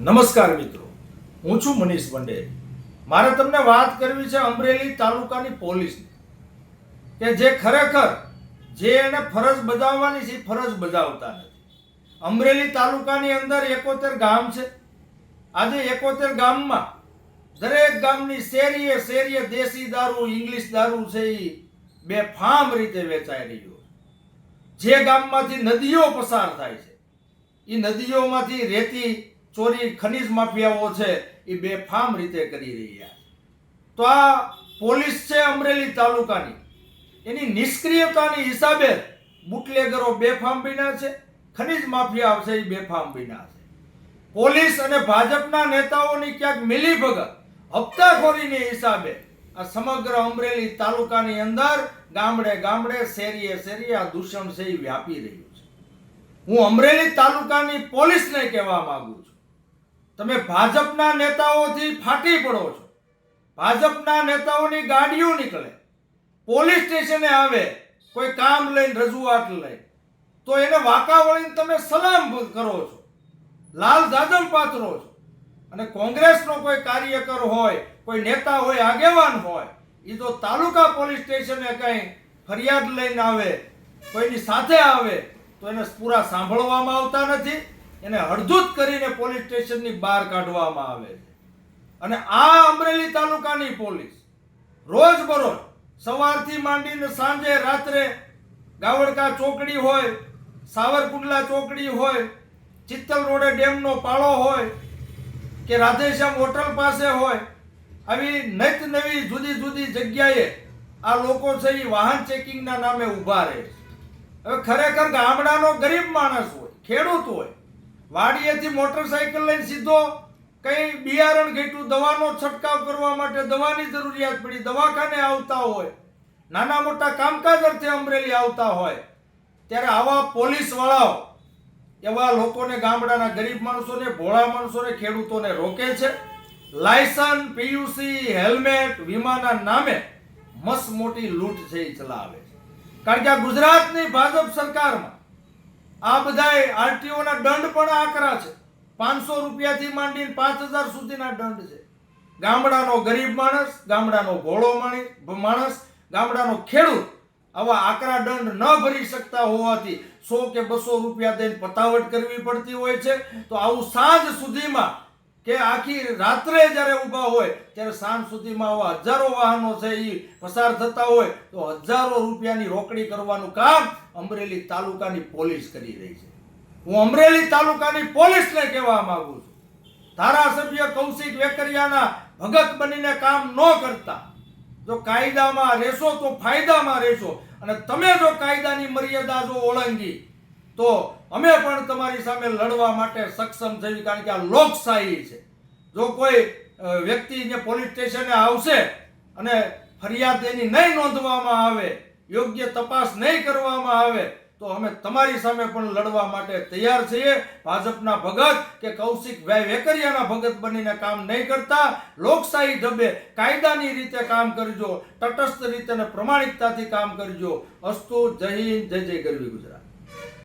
નમસ્કાર મિત્રો. હું છું મનીષ પંડે મારે તમને વાત કરવી છે અમરેલી તાલુકાની પોલીસની. કે જે ખરેખર જે એને ફરજ બજાવવાની છે ફરજ બજાવતા નથી. અમરેલી તાલુકાની અંદર એકોતેર ગામ છે. આજે એકોતેર ગામમાં દરેક ગામની શેરીએ શેરીએ દેશી દારૂ, ઇંગ્લિશ દારૂ છે એ બે ફામ રીતે વેચાઈ રહ્યો જે ગામમાંથી નદીઓ પસાર થાય છે. એ નદીઓમાંથી રેતી ચોરી ખનીજ માફિયાઓ છે એ બેફામ રીતે કરી રહ્યા છે. તો આ પોલીસ છે અમરેલી તાલુકાની. એની નિષ્ક્રિયતાની હિસાબે બુટલેગરો બેફામ બીના છે, ખનીજ માફિયા છે એ બેફામ બીના છે. પોલીસ અને ભાજપના નેતાઓની ક્યાંક મિલીભગત, હપ્તાખોરીની હિસાબે આ સમગ્ર અમરેલી તાલુકાની અંદર ગામડે ગામડે શેરીએ શેરીએ આ દૂષણ છે એ વ્યાપી રહ્યું છે. હું અમરેલી તાલુકાની પોલીસને કહેવા માંગુ છું. તમે ભાજપના નેતાઓથી ફાટી પડો છો. ભાજપના નેતાઓની ગાડીઓ નીકળે. પોલીસ સ્ટેશને આવે, કોઈ કામ લઈને રજૂઆત લઈ તો એને વાકાવળીને તમે સલામ કરો છો. લાલ દાદમ પાત્રો છો. અને કોંગ્રેસનો કોઈ કાર્યકર હોય, કોઈ નેતા હોય, આગેવાન હોય એ તો તાલુકા પોલીસ સ્ટેશને કંઈ ફરિયાદ લઈને આવે, કોઈની સાથે આવે, તો એને પૂરા સાંભળવામાં આવતા નથી. એને હળધૂત કરીને પોલીસ સ્ટેશનની બહાર કાઢવામાં આવે છે. અને આ અમરેલી તાલુકાની પોલીસ રોજ બરોજ સવારથી માંડીને સાંજે, રાત્રે ગાવડકા ચોકડી હોય, સાવરકુંડલા ચોકડી હોય, ચિત્તલ રોડે ડેમનો પાળો હોય કે રાધેશ્યામ હોટલ પાસે હોય, આવી નિત નવી જુદી જુદી જગ્યાએ આ લોકો છે એ વાહન ચેકિંગના નામે ઊભા રહે છે. હવે ખરેખર ગામડાનો ગરીબ માણસ હોય, ખેડૂત હોય વાડીએથી મોટરસાયકલ લઈને સીધો કઈ બિયારણ ઘેટું દવાનો છંટકાવ કરવા માટે દવાની જરૂરિયાત પડી, દવાખાને આવતા હોય, નાના મોટા કામકાજ અર્થે અમરેલી આવતા હોય, ત્યારે આવા પોલીસ વાળાઓ એવા લોકોને ગામડાના ગરીબ માણસોને, ભોળા માણસોને, ખેડૂતોને રોકે છે. લાયસન્સ, પીયુસી, હેલ્મેટ, વીમાના નામે મસ્ત મોટી લૂંટ છે એ ચલાવે છે. કારણ કે આ ગુજરાતની ભાજપ સરકારમાં આ બધાય આરટીઓના દંડ પણ આકરા છે. પાંચસો રૂપિયાથી માંડીને પાંચ હજાર સુધીના દંડ છે. ગામડાનો ગરીબ માણસ, ગામડાનો ભોળો માણસ, ગામડાનો ખેડૂત આવા આકરા દંડ ન ભરી શકતા હોવાથી સો કે બસો રૂપિયા દઈને પતાવટ કરવી પડતી હોય છે. તો આવું સાંજ સુધીમાં કે આખી રાત્રે જ્યારે ઊભા હોય, ત્યારે સાંજ સુધીમાં આવા હજારો વાહનો છે એ પસાર થતા હોય, તો હજારો રૂપિયાની રોકડી કરવાનું કામ અમરેલી તાલુકાની પોલીસ કરી રહી છે. હું અમરેલી તાલુકાની પોલીસને કહેવા માંગુ છું. ધારાસભ્ય કૌશિક વેકરિયાના ભગત બનીને કામ ન કરતા. જો કાયદામાં રહેશો તો ફાયદામાં રહેશો. અને તમે જો કાયદાની મર્યાદા જો ઓળંગી તો અમે પણ તમારી સામે લડવા માટે સક્ષમ થયું કારણ કે આ લોકશાહી છે. જો કોઈ વ્યક્તિ જે પોલીસ સ્ટેશને આવશે અને ફરિયાદ એની નહીં નોંધવામાં આવે, યોગ્ય તપાસ નહીં કરવામાં આવે, તો અમે તમારી સામે પણ લડવા માટે તૈયાર છીએ. ભાજપના ભગત કે કૌશિક ભાઈ વેકરિયાના ભગત બનીને કામ નહીં કરતા. લોકશાહી ઢબે કાયદાની રીતે કામ કરજો, તટસ્થ રીતે અને પ્રમાણિકતાથી કામ કરજો. અસ્તુ જય હિન્દ, જય જય ગરવી ગુજરાત.